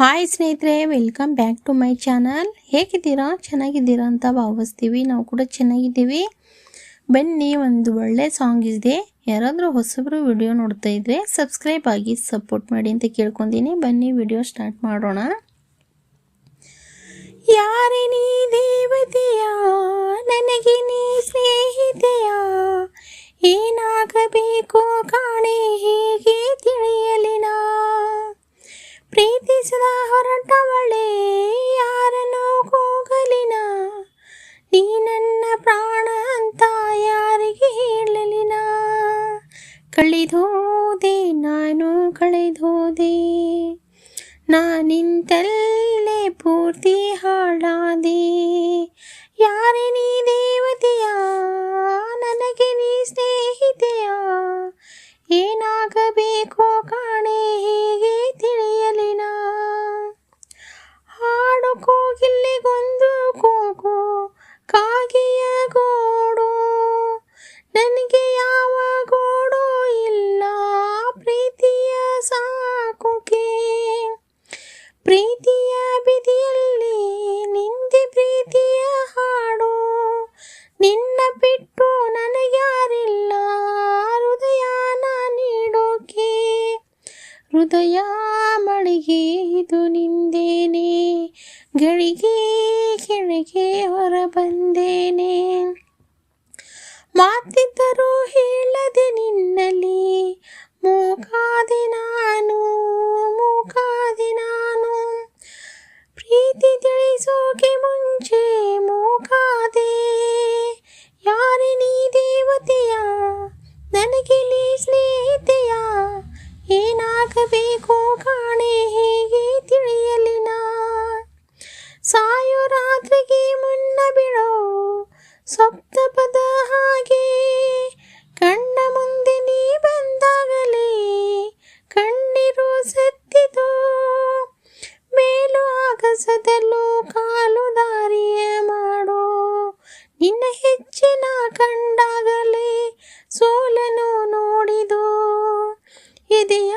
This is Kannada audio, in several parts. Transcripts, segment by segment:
ಹಾಯ್ ಸ್ನೇಹಿತರೆ welcome back to my channel ಹೇಗಿದ್ದೀರಾ? ಚೆನ್ನಾಗಿದ್ದೀರಾ ಅಂತ ಭಾವಿಸ್ತೀವಿ. ನಾವು ಕೂಡ ಚೆನ್ನಾಗಿದ್ದೀವಿ. ಬನ್ನಿ, ಒಂದು ಒಳ್ಳೆ ಸಾಂಗ್ ಇದೆ. ಯಾರಾದರೂ ಹೊಸಬರು ವಿಡಿಯೋ ನೋಡ್ತಾ ಇದ್ರೆ ಸಬ್ಸ್ಕ್ರೈಬ್ ಆಗಿ ಸಪೋರ್ಟ್ ಮಾಡಿ ಅಂತ ಕೇಳ್ಕೊತೀನಿ ಬನ್ನಿ ವಿಡಿಯೋ ಸ್ಟಾರ್ಟ್ ಮಾಡೋಣ. ಯಾರೇ ನೀ ದೇವತೆಯ? ನನಗೆ ನೀ ಸ್ನೇಹಿತೆಯ? ಏನಾಗಬೇಕು ಕಾಣೆ, ಹೇಗೆ ತಿಳಿಯಲಿನ ಪ್ರೀತಿಸದ ಹೊರಟವಳೆ, ಯಾರನ್ನು ಕೂಗಲಿನ? ನೀ ನನ್ನ ಪ್ರಾಣ ಅಂತ ಯಾರಿಗೆ ಹೇಳಲಿನ? ಕಳೆದೋದೆ, ನಾನು ಕಳೆದೋದೆ. ನಾನಿಂತಲ್ಲೇ ಪೂರ್ತಿ ಹಾಳಾದೆ. ಯಾರೇ ನೀ ದೇವತೆಯ, ನನಗೆ ನೀ ಸ್ನೇಹಿತೆಯ? ಏನಾಗಬೇಕೋ ಹೃದಯ ಮಳಿಗೆ ಇದು ನಿಂದೇನೆ. ಗಳಿಗೆ ಕೆಳಗೆ ಹೊರ ಬಂದೇನೆ ಮಾತಿದ್ದರೂ ಹೇಳದೆ ನಿನ್ನಲ್ಲಿ. ಮೂಕಾದೆ ನಾನು ಮೂಕಾದೆ ನಾನು. ಪ್ರೀತಿ ತಿಳಿಸೋಕೆ ಮುಂಚೆ ಆಗಸದಲ್ಲೂ ಕಾಲು ದಾರಿಯ ಮಾಡೋ. ನಿನ್ನ ಹೆಚ್ಚಿನ ಕಂಡಾಗಲೇ ಸೋಲನು ನೋಡಿದು. ಎದೆಯ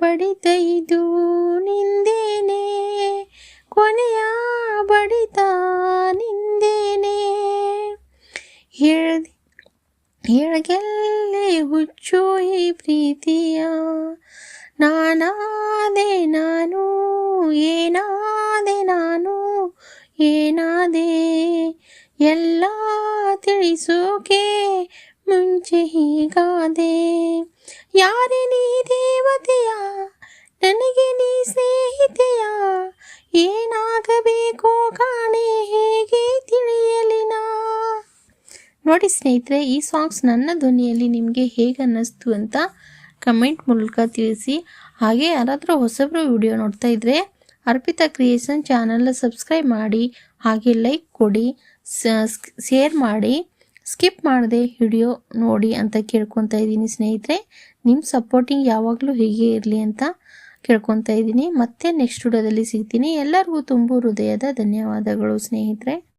ಬಡಿತ ಇದು ನಿಂದೇನೆ? ಕೊನೆಯ ಬಡಿತ ನಿಂದೇನೆ? ಹೇಳ್ದೆ, ಹೇಳಗೆಲ್ಲೇ ಹುಚ್ಚು ಈ ಪ್ರೀತಿಯ ನಾನಾದೆ ನಾನು, ಏನಾದೆ ನಾನು, ಏನಾದೆ ಎಲ್ಲ ತಿಳಿಸೋಕೆ ಮುಂಚೆ ಹೀಗಾದೆ. ಯಾರೇ ನೀ ದೇವತೆಯ, ನನಗೆ ನೀ ಸ್ನೇಹಿತೆಯ, ಏನಾಗಬೇಕೋ ಕಾಣೆ ಹೇಗೆ ತಿಳಿಯಲಿನ ನೋಡಿ ಸ್ನೇಹಿತರೆ, ಈ ಸಾಂಗ್ಸ್ ನನ್ನ ಧ್ವನಿಯಲ್ಲಿ ನಿಮಗೆ ಹೇಗೆ ಅನ್ನಿಸ್ತು ಅಂತ ಕಮೆಂಟ್ ಮೂಲಕ ತಿಳಿಸಿ. ಹಾಗೆ ಯಾರಾದರೂ ಹೊಸಬರು ವಿಡಿಯೋ ನೋಡ್ತಾ ಇದ್ದರೆ ಅರ್ಪಿತಾ ಕ್ರಿಯೇಷನ್ ಚಾನಲ್ ಸಬ್ಸ್ಕ್ರೈಬ್ ಮಾಡಿ, ಹಾಗೆ ಲೈಕ್ ಕೊಡಿ ಶೇರ್ ಮಾಡಿ, ಸ್ಕಿಪ್ ಮಾಡದೆ ವಿಡಿಯೋ ನೋಡಿ ಅಂತ ಕೇಳ್ಕೊತಾ ಇದ್ದೀನಿ ಸ್ನೇಹಿತರೆ. ನಿಮ್ಮ ಸಪೋರ್ಟಿಂಗ್ ಯಾವಾಗಲೂ ಹೀಗೆ ಇರಲಿ ಅಂತ ಕೇಳ್ಕೊತಾ ಇದ್ದೀನಿ. ಮತ್ತೆ ನೆಕ್ಸ್ಟ್ ವಿಡಿಯೋದಲ್ಲಿ ಸಿಗ್ತೀನಿ. ಎಲ್ಲರಿಗೂ ತುಂಬ ಹೃದಯದ ಧನ್ಯವಾದಗಳು ಸ್ನೇಹಿತರೆ.